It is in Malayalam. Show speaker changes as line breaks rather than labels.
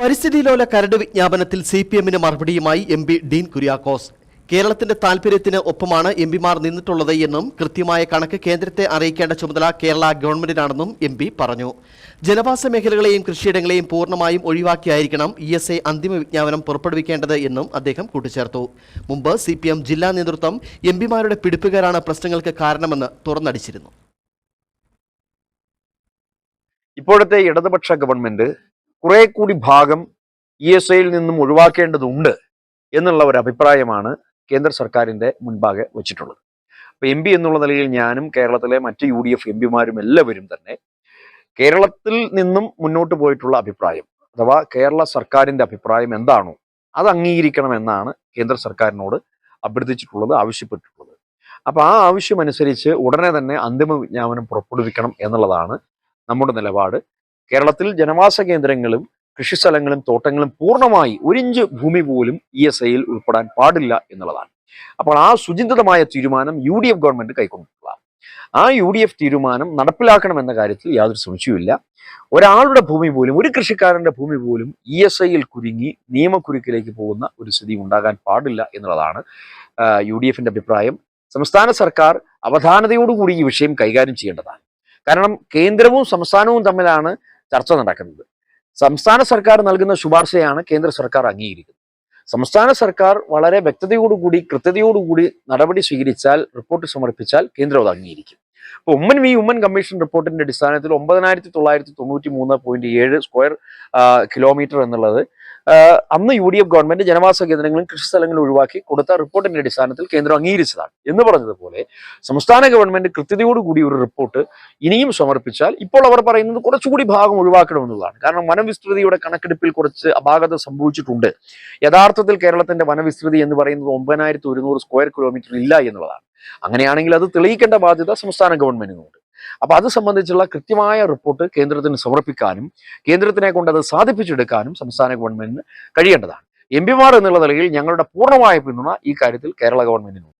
പരിസ്ഥിതി ലോല കരട് വിജ്ഞാപനത്തിൽ സി പി എമ്മിന് മറുപടിയുമായി എം പി ഡീൻ കുര്യാക്കോസ്. കേരളത്തിന്റെ താൽപര്യത്തിന് ഒപ്പമാണ് എം പിമാർ നിന്നിട്ടുള്ളത് എന്നും കൃത്യമായ കണക്ക് കേന്ദ്രത്തെ അറിയിക്കേണ്ട ചുമതല കേരള ഗവൺമെന്റിനാണെന്നും എം പി പറഞ്ഞു. ജനവാസ മേഖലകളെയും കൃഷിയിടങ്ങളെയും പൂർണമായും ഒഴിവാക്കിയായിരിക്കണം ഇ എസ് ഐ അന്തിമ വിജ്ഞാപനം പുറപ്പെടുവിക്കേണ്ടത് എന്നും അദ്ദേഹം കൂട്ടിച്ചേർത്തു. മുമ്പ് സി പി എം ജില്ലാ നേതൃത്വം എം പിമാരുടെ പിടിപ്പുകാരാണ് പ്രശ്നങ്ങൾക്ക് കാരണമെന്ന് തുറന്നടിച്ചിരുന്നു.
ഇപ്പോഴത്തെ ഇടതുപക്ഷ ഗവൺമെന്റ് കുറെ കൂടി ഭാഗം ഇ എസ് ഐയിൽ നിന്നും ഒഴിവാക്കേണ്ടതുണ്ട് എന്നുള്ള ഒരു അഭിപ്രായമാണ് കേന്ദ്ര സർക്കാരിന്റെ മുൻപാകെ വച്ചിട്ടുള്ളത്. അപ്പോൾ എം പി എന്നുള്ള നിലയിൽ ഞാനും കേരളത്തിലെ മറ്റ് യു ഡി എഫ് എം പിമാരും എല്ലാവരും തന്നെ കേരളത്തിൽ നിന്നും മുന്നോട്ട് പോയിട്ടുള്ള അഭിപ്രായം അഥവാ കേരള സർക്കാരിന്റെ അഭിപ്രായം എന്താണോ അത് അംഗീകരിക്കണമെന്നാണ് കേന്ദ്ര സർക്കാരിനോട് അഭ്യർത്ഥിച്ചിട്ടുള്ളത് ആവശ്യപ്പെട്ടിട്ടുള്ളത്. അപ്പോൾ ആ ആവശ്യമനുസരിച്ച് ഉടനെ തന്നെ അന്തിമ വിജ്ഞാപനം പുറപ്പെടുവിക്കണം എന്നുള്ളതാണ് നമ്മുടെ നിലപാട്. കേരളത്തിൽ ജനവാസ കേന്ദ്രങ്ങളും കൃഷിസ്ഥലങ്ങളും തോട്ടങ്ങളും പൂർണമായി ഒരിഞ്ച് ഭൂമി പോലും ഇ എസ് ഐയിൽ ഉൾപ്പെടാൻ പാടില്ല എന്നുള്ളതാണ്. അപ്പോൾ ആ സുചിന്തിതമായ തീരുമാനം യു ഡി എഫ് ഗവൺമെന്റ് കൈക്കൊണ്ടിട്ടുള്ളതാണ് ആ യു ഡി എഫ് തീരുമാനം നടപ്പിലാക്കണമെന്ന കാര്യത്തിൽ യാതൊരു സംശയവുമില്ല. ഒരാളുടെ ഭൂമി പോലും ഒരു കൃഷിക്കാരന്റെ ഭൂമി പോലും ഇ എസ് ഐയിൽ കുരുങ്ങി നിയമക്കുരുക്കിലേക്ക് പോകുന്ന ഒരു സ്ഥിതി ഉണ്ടാകാൻ പാടില്ല എന്നുള്ളതാണ് യു ഡി എഫിന്റെ അഭിപ്രായം. സംസ്ഥാന സർക്കാർ അവധാനതയോടുകൂടി ഈ വിഷയം കൈകാര്യം ചെയ്യേണ്ടതാണ്. കാരണം കേന്ദ്രവും സംസ്ഥാനവും തമ്മിലാണ് ചർച്ച നടക്കുന്നത്. സംസ്ഥാന സർക്കാർ നൽകുന്ന ശുപാർശയാണ് കേന്ദ്ര സർക്കാർ അംഗീകരിക്കുന്നത്. സംസ്ഥാന സർക്കാർ വളരെ വ്യക്തതയോടുകൂടി കൃത്യതയോടുകൂടി നടപടി സ്വീകരിച്ചാൽ റിപ്പോർട്ട് സമർപ്പിച്ചാൽ കേന്ദ്രം അത് അംഗീകരിക്കും. അപ്പോൾ ഉമ്മൻ വി ഉമ്മൻ കമ്മീഷൻ റിപ്പോർട്ടിന്റെ അടിസ്ഥാനത്തിൽ ഒമ്പതിനായിരത്തി തൊള്ളായിരത്തി തൊണ്ണൂറ്റി മൂന്ന് പോയിന്റ് ഏഴ് സ്ക്വയർ കിലോമീറ്റർ എന്നുള്ളത് അന്ന് യു ഡി എഫ് ഗവൺമെന്റ് ജനവാസ കേന്ദ്രങ്ങളും കൃഷിസ്ഥലങ്ങളും ഒഴിവാക്കി കൊടുത്ത റിപ്പോർട്ടിന്റെ അടിസ്ഥാനത്തിൽ കേന്ദ്രം അംഗീകരിച്ചതാണ്. എന്ന് പറഞ്ഞതുപോലെ സംസ്ഥാന ഗവൺമെന്റ് കൃത്യതയോടുകൂടി ഒരു റിപ്പോർട്ട് ഇനിയും സമർപ്പിച്ചാൽ ഇപ്പോൾ അവർ പറയുന്നത് കുറച്ചുകൂടി ഭാഗം ഒഴിവാക്കണമെന്നുള്ളതാണ് കാരണം വനവിസ്തൃതിയുടെ കണക്കെടുപ്പിൽ കുറച്ച് അപാകത സംഭവിച്ചിട്ടുണ്ട്. യഥാർത്ഥത്തിൽ കേരളത്തിന്റെ വനവിസ്തൃതി എന്ന് പറയുന്നത് ഒമ്പതിനായിരത്തി ഒരുന്നൂറ് സ്ക്വയർ കിലോമീറ്റർ ഇല്ല എന്നുള്ളതാണ്. അങ്ങനെയാണെങ്കിൽ അത് തെളിയിക്കേണ്ട ബാധ്യത സംസ്ഥാന ഗവൺമെന്റിനുണ്ട്. അപ്പൊ അത് സംബന്ധിച്ചുള്ള കൃത്യമായ റിപ്പോർട്ട് കേന്ദ്രത്തിന് സമർപ്പിക്കാനും കേന്ദ്രത്തിനെ കൊണ്ട് അത് സാധിപ്പിച്ചെടുക്കാനും സംസ്ഥാന ഗവൺമെന്റിന് കഴിയേണ്ടതാണ്. എം എന്നുള്ള നിലയിൽ ഞങ്ങളുടെ പൂർണമായ പിന്തുണ ഈ കാര്യത്തിൽ കേരള ഗവൺമെന്റിനുണ്ട്.